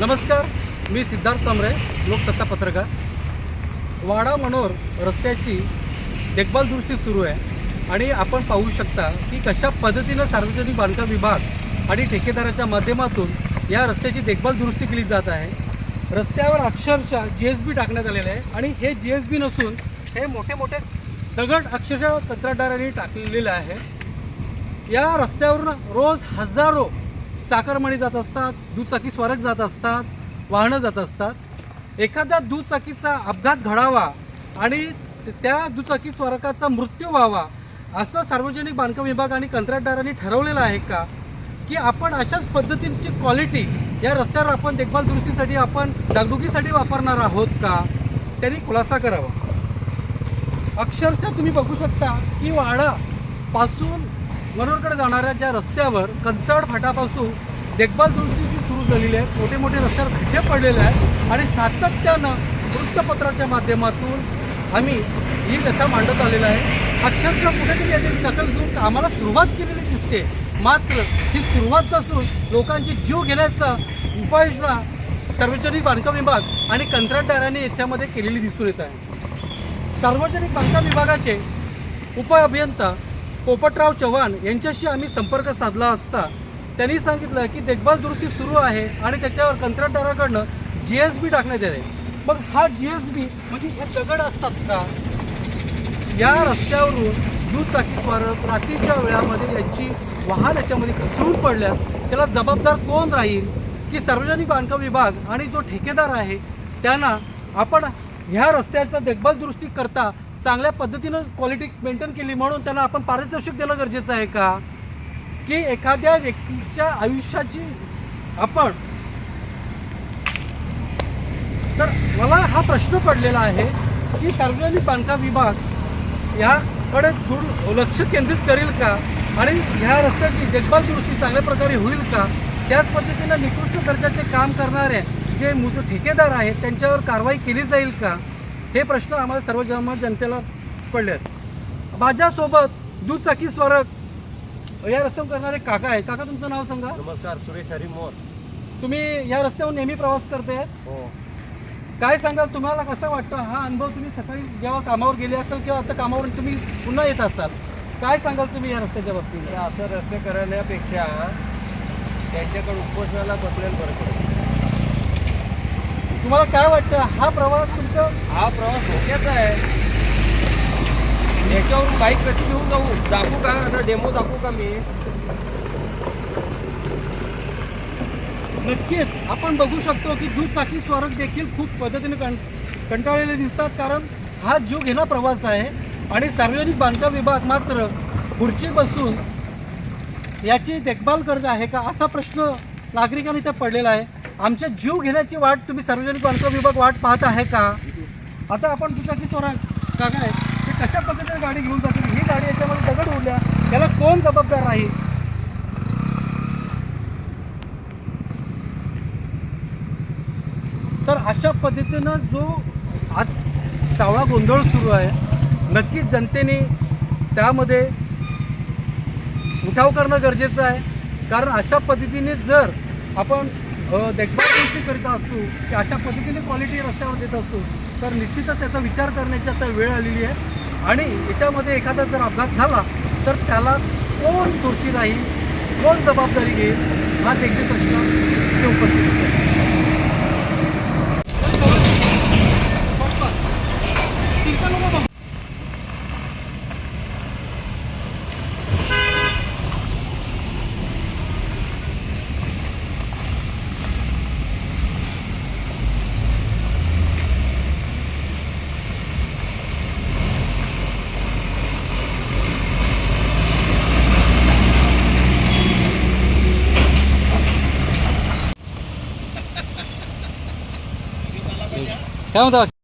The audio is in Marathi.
नमस्कार मी सिद्धार्थ सामरे लोकसत्ता पत्रकार. वाडा मनोर रस्त्याची देखभाल दुरुस्ती सुरू आहे आणि आपण पाहू शकता की कशा पद्धतीनं सार्वजनिक बांधकाम विभाग आणि ठेकेदाराच्या माध्यमातून या रस्त्याची देखभाल दुरुस्ती केली जात आहे. रस्त्यावर अक्षरशः जी एस बी टाकण्यात आलेलं आहे आणि हे जी एस बी नसून हे मोठे मोठे दगड अक्षरशः कंत्राटदारांनी टाकलेलं आहे. या रस्त्यावरून रोज हजारो चाकरमानी जात असतात दुचाकी स्वारक जात असतात वाहनं जात असतात. एखाद्या दुचाकीचा अपघात घडावा आणि त्या दुचाकी स्वारकाचा मृत्यू व्हावा असं सार्वजनिक बांधकाम विभाग आणि कंत्राटदारांनी ठरवलेलं आहे का? की आपण अशाच पद्धतींची क्वालिटी या रस्त्यावर आपण देखभाल दुरुस्तीसाठी आपण डागडुकीसाठी वापरणार आहोत का? त्यांनी खुलासा करावा. अक्षरशः तुम्ही बघू शकता की वाडा पासून मनोरकडे जाणाऱ्या ज्या रस्त्यावर कंचाड फाटापासून देखभाल दुरुस्तीची सुरू झालेली आहे मोठे मोठे रस्त्यावर खड्डे पडलेले आहेत आणि सातत्यानं वृत्तपत्राच्या माध्यमातून आम्ही ही व्यथा मांडत आलेला आहे. अक्षरशः कुठेतरी याची दखल घेऊन कामाला सुरुवात केलेली दिसते. मात्र ही सुरुवात नसून लोकांची जीव घेण्याचा उपाययोजना सार्वजनिक बांधकाम विभाग आणि कंत्राटदारांनी याच्यामध्ये केलेली दिसून येत आहे. सार्वजनिक बांधकाम विभागाचे उपअभियंता पोपटराव चव्हाण यांच्याशी आम्ही संपर्क साधला असता त्यांनी सांगितलं की देखभाल दुरुस्ती सुरू आहे आणि त्याच्यावर कंत्राटदाराकडनं जी एस बी टाकण्यात येते. मग हा जी एस बी म्हणजे हे दगड असतात का? या रस्त्यावरून दुचाकी स्वारक रात्रीच्या वेळामध्ये यांची वाहन याच्यामध्ये घसरून पडल्यास त्याला जबाबदार कोण राहील? की सार्वजनिक बांधकाम विभाग आणि जो ठेकेदार आहे त्यांना आपण ह्या रस्त्याचा देखभाल दुरुस्ती करता चांगल्या पद्धतीनं क्वालिटी मेंटेन केली म्हणून त्यांना आपण पारितोषिक देणं गरजेचं आहे का? की एखाद्या व्यक्तीच्या आयुष्याची आपण तर मला हा प्रश्न पडलेला आहे की सार्वजनिक बांधकाम विभाग ह्याकडे दूर लक्ष केंद्रित करेल का? आणि ह्या रस्त्याची देखभाल दुरुस्ती चांगल्या प्रकारे होईल का? त्याच पद्धतीनं निकृष्ट दर्जाचे काम करणारे जे मुज ठेकेदार आहेत त्यांच्यावर कारवाई केली जाईल का? हे प्रश्न आम्हाला सर्व जन जनतेला पडले आहेत. माझ्यासोबत दुचाकी स्वारक या रस्त्यावर करणारे काका आहेत. काका तुमचं नाव सांगा? नमस्कार सुरेश हरी मोर. तुम्ही या रस्त्यावर नेहमी प्रवास करते हो. काय सांगाल? तुम्हाला कसं वाटतं? हा अनुभव तुम्ही सकाळी जेव्हा कामावर गेले असाल किंवा आता कामावरून तुम्ही पुन्हा येत असाल काय सांगाल तुम्ही या रस्त्याच्या बाबतीत? असं रस्ते करण्यापेक्षा त्यांच्याकडे उपोषणाला बसलेलं बरं तुम्हाला काय वाटतं? हा प्रवास तुमचं? हा प्रवास धोक्याचा आहे. याच्यावरून बाईक कशी घेऊन जाऊ? दाखवू का? आता डेमो दाखवू का मी? नक्कीच. आपण बघू शकतो की दुचाकी स्वारक देखील खूप पद्धतीने कं कंटाळलेले दिसतात कारण हा जीव घेणा प्रवास आहे. आणि सार्वजनिक बांधकाम विभाग मात्र खुर्ची बसून याची देखभाल करत आहे का असा प्रश्न नागरिकांनी इथे पडलेला आहे. आमच्या जीव घेण्याची वाट तुम्ही सार्वजनिक बांधकाम विभाग वाट पाहत आहे का? आता आपण दुचाकी स्वारक काका आहे. ते कशा पद्धतीने गाडी घेऊन जातील? ही गाडी याच्यामध्ये दगड उडल्या. त्याला कोण जबाबदार राहील? तर अशा पद्धतीनं जो आज सावळा गोंधळ सुरू आहे नक्कीच जनतेने त्यामध्ये उठाव करणं गरजेचं आहे. कारण अशा पद्धतीने जर आपण देखभाल गोष्टी करीत असू की अशा पद्धतीने क्वालिटी रस्त्यावर देत असतो तर निश्चितच त्याचा विचार करण्याची आता वेळ आलेली आहे. आणि याच्यामध्ये एखादा जर अपघात झाला तर त्याला कोण दोषी राहील कोण जबाबदारी घेईल हा देखील प्रश्न इथे उपस्थित आहे काय म्हणता